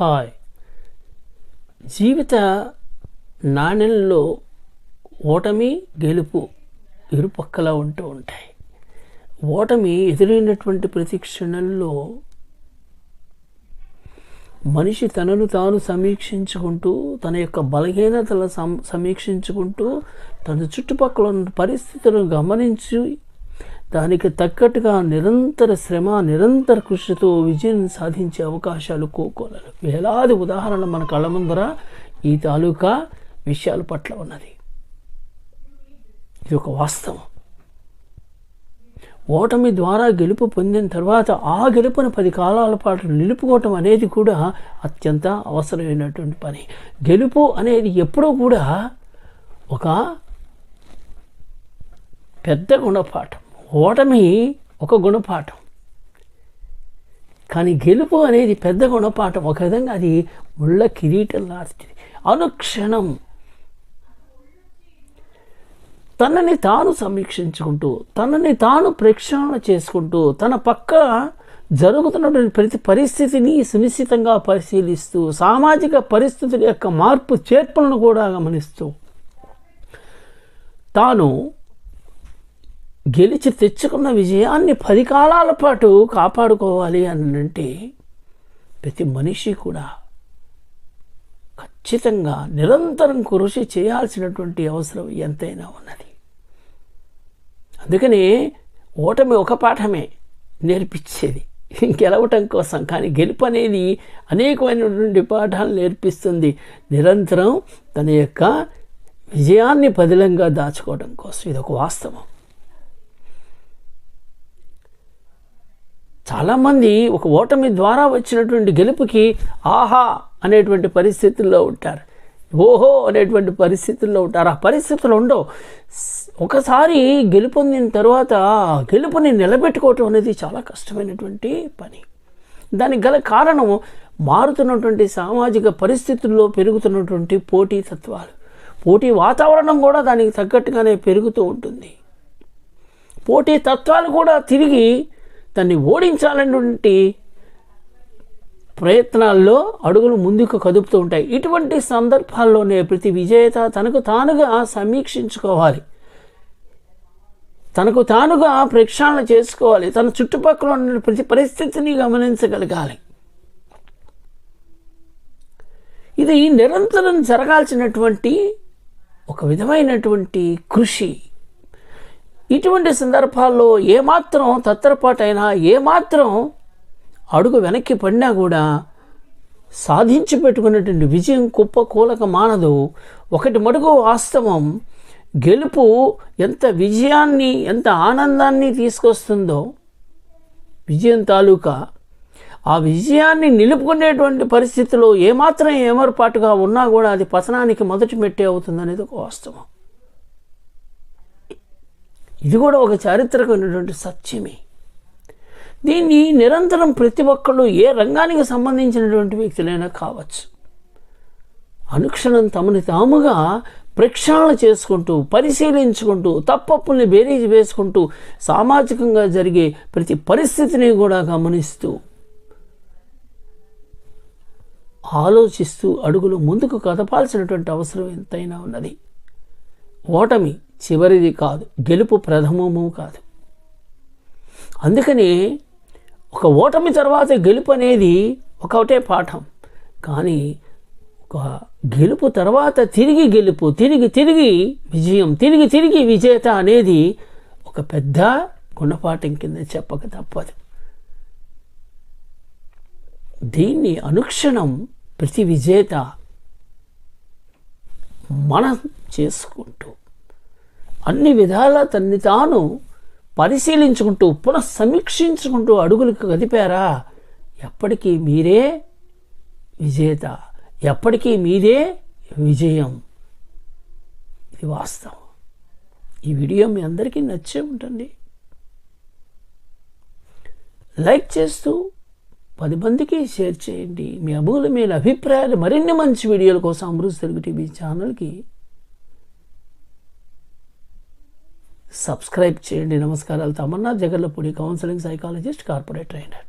Hi. జీవిత నాణ్యంలో ఓటమి గెలుపు ఇరుపక్కలా ఉంటూ ఉంటాయి. ఓటమి ఎదురైనటువంటి ప్రతి క్షణంలో మనిషి తనను తాను సమీక్షించుకుంటూ తన యొక్క బలహీనతలను సం సమీక్షించుకుంటూ తన చుట్టుపక్కల ఉన్న పరిస్థితులను గమనించి దానికి తగ్గట్టుగా నిరంతర శ్రమ నిరంతర కృషితో విజయం సాధించే అవకాశాలు కోకోలలు. వేలాది ఉదాహరణ మన కళ్ళ ముందర ఈ తాలూకా విషయాల పట్ల ఉన్నది. ఇది ఒక వాస్తవం. ఓటమి ద్వారా గెలుపు పొందిన తర్వాత ఆ గెలుపును పది కాలాల పాటు నిలుపుకోవటం అనేది కూడా అత్యంత అవసరమైనటువంటి పని. గెలుపు అనేది ఎప్పుడూ కూడా ఒక పెద్ద గుణపాఠం. ఓటమి ఒక గుణపాఠం. కానీ గెలుపు అనేది పెద్ద గుణపాఠం. ఒక విధంగా అది ముళ్ళ కిరీటం లాంటిది అనుక్షణం. తనని తాను సమీక్షించుకుంటూ తనని తాను ప్రేక్షణ చేసుకుంటూ తన పక్క జరుగుతున్నటువంటి ప్రతి పరిస్థితిని సునిశ్చితంగా పరిశీలిస్తూ సామాజిక పరిస్థితుల యొక్క మార్పు చేర్పులను కూడా గమనిస్తూ తాను గెలిచి తెచ్చుకున్న విజయాన్ని పది కాలాల పాటు కాపాడుకోవాలి అని అంటే ప్రతి మనిషి కూడా ఖచ్చితంగా నిరంతరం కృషి చేయాల్సినటువంటి అవసరం ఎంతైనా ఉన్నది. అందుకని ఓటమి ఒక పాఠమే నేర్పించేది. గెలవటం కోసం కానీ గెలుపు అనేది అనేకమైనటువంటి పాఠాలు నేర్పిస్తుంది. నిరంతరం తన యొక్క విజయాన్ని పదిలంగా దాచుకోవడం కోసం ఇది ఒక వాస్తవం. చాలామంది ఒక ఓటమి ద్వారా వచ్చినటువంటి గెలుపుకి ఆహా అనేటువంటి పరిస్థితుల్లో ఉంటారు. ఓహో అనేటువంటి పరిస్థితుల్లో ఉంటారు. ఆ పరిస్థితులు ఉండవు. ఒకసారి గెలుపొందిన తర్వాత గెలుపుని నిలబెట్టుకోవటం అనేది చాలా కష్టమైనటువంటి పని. దానికి గల కారణం మారుతున్నటువంటి సామాజిక పరిస్థితుల్లో పెరుగుతున్నటువంటి పోటీ తత్వాలు. పోటీ వాతావరణం కూడా దానికి తగ్గట్టుగానే పెరుగుతూ ఉంటుంది. పోటీ తత్వాలు కూడా తిరిగి దాన్ని ఓడించాలనేటువంటి ప్రయత్నాల్లో అడుగులు ముందుకు కదుపుతూ ఉంటాయి. ఇటువంటి సందర్భాల్లోనే ప్రతి విజేత తనకు తానుగా సమీక్షించుకోవాలి. తనకు తానుగా ప్రక్షాళన చేసుకోవాలి. తన చుట్టుపక్కల ఉన్న ప్రతి పరిస్థితిని గమనించగలగాలి. ఇది నిరంతరం జరగాల్సినటువంటి ఒక విధమైనటువంటి కృషి. ఇటువంటి సందర్భాల్లో ఏమాత్రం తత్తరపాటైనా ఏమాత్రం అడుగు వెనక్కి పడినా కూడా సాధించి పెట్టుకున్నటువంటి విజయం కుప్పకూలక మానదు. ఒకటి మడుగు వాస్తవం. గెలుపు ఎంత విజయాన్ని ఎంత ఆనందాన్ని తీసుకొస్తుందో విజయం తాలూకా. ఆ విజయాన్ని నిలుపుకునేటువంటి పరిస్థితిలో ఏమాత్రం ఏమరపాటుగా ఉన్నా కూడా అది పతనానికి మొదటి మెట్టే అవుతుందనేది ఒక వాస్తవం. ఇది కూడా ఒక చారిత్రకమైనటువంటి సత్యమే. దీన్ని నిరంతరం ప్రతి ఒక్కళ్ళు ఏ రంగానికి సంబంధించినటువంటి వ్యక్తులైనా కావచ్చు. అనుక్షణం తమని తాముగా ప్రక్షాళన చేసుకుంటూ పరిశీలించుకుంటూ తప్పప్పుల్ని బేరీజ్ వేసుకుంటూ సామాజికంగా జరిగే ప్రతి పరిస్థితిని కూడా గమనిస్తూ ఆలోచిస్తూ అడుగులు ముందుకు కదపాల్సినటువంటి అవసరం ఎంతైనా ఉన్నది. ఓటమి చివరిది కాదు. గెలుపు ప్రథమము కాదు. అందుకని ఒక ఓటమి తర్వాత గెలుపు అనేది ఒకటే పాఠం. కానీ ఒక గెలుపు తర్వాత తిరిగి గెలుపు తిరిగి తిరిగి విజయం తిరిగి తిరిగి విజేత అనేది ఒక పెద్ద గుణపాఠం కింద చెప్పక తప్పదు. దీన్ని అనుక్షణం ప్రతి విజేత మనం చేసుకుంటూ అన్ని విధాలా తన్ని తాను పరిశీలించుకుంటూ పునఃసమీక్షించుకుంటూ అడుగులకు కదిపారా ఎప్పటికీ మీరే విజేత ఎప్పటికీ మీదే విజయం. ఇది వాస్తవం. ఈ వీడియో మీ అందరికీ నచ్చే ఉంటుంది. లైక్ చేస్తూ పది మందికి షేర్ చేయండి. మీ అమూల్యమైన అభిప్రాయాలు మరిన్ని మంచి వీడియోల కోసం అమృత్ తెలుగు టీవీ ఛానల్కి సబ్స్క్రైబ్ చేయండి. నమస్కారాలు. Tamanna Jagarlapudi counselling psychologist corporate trainer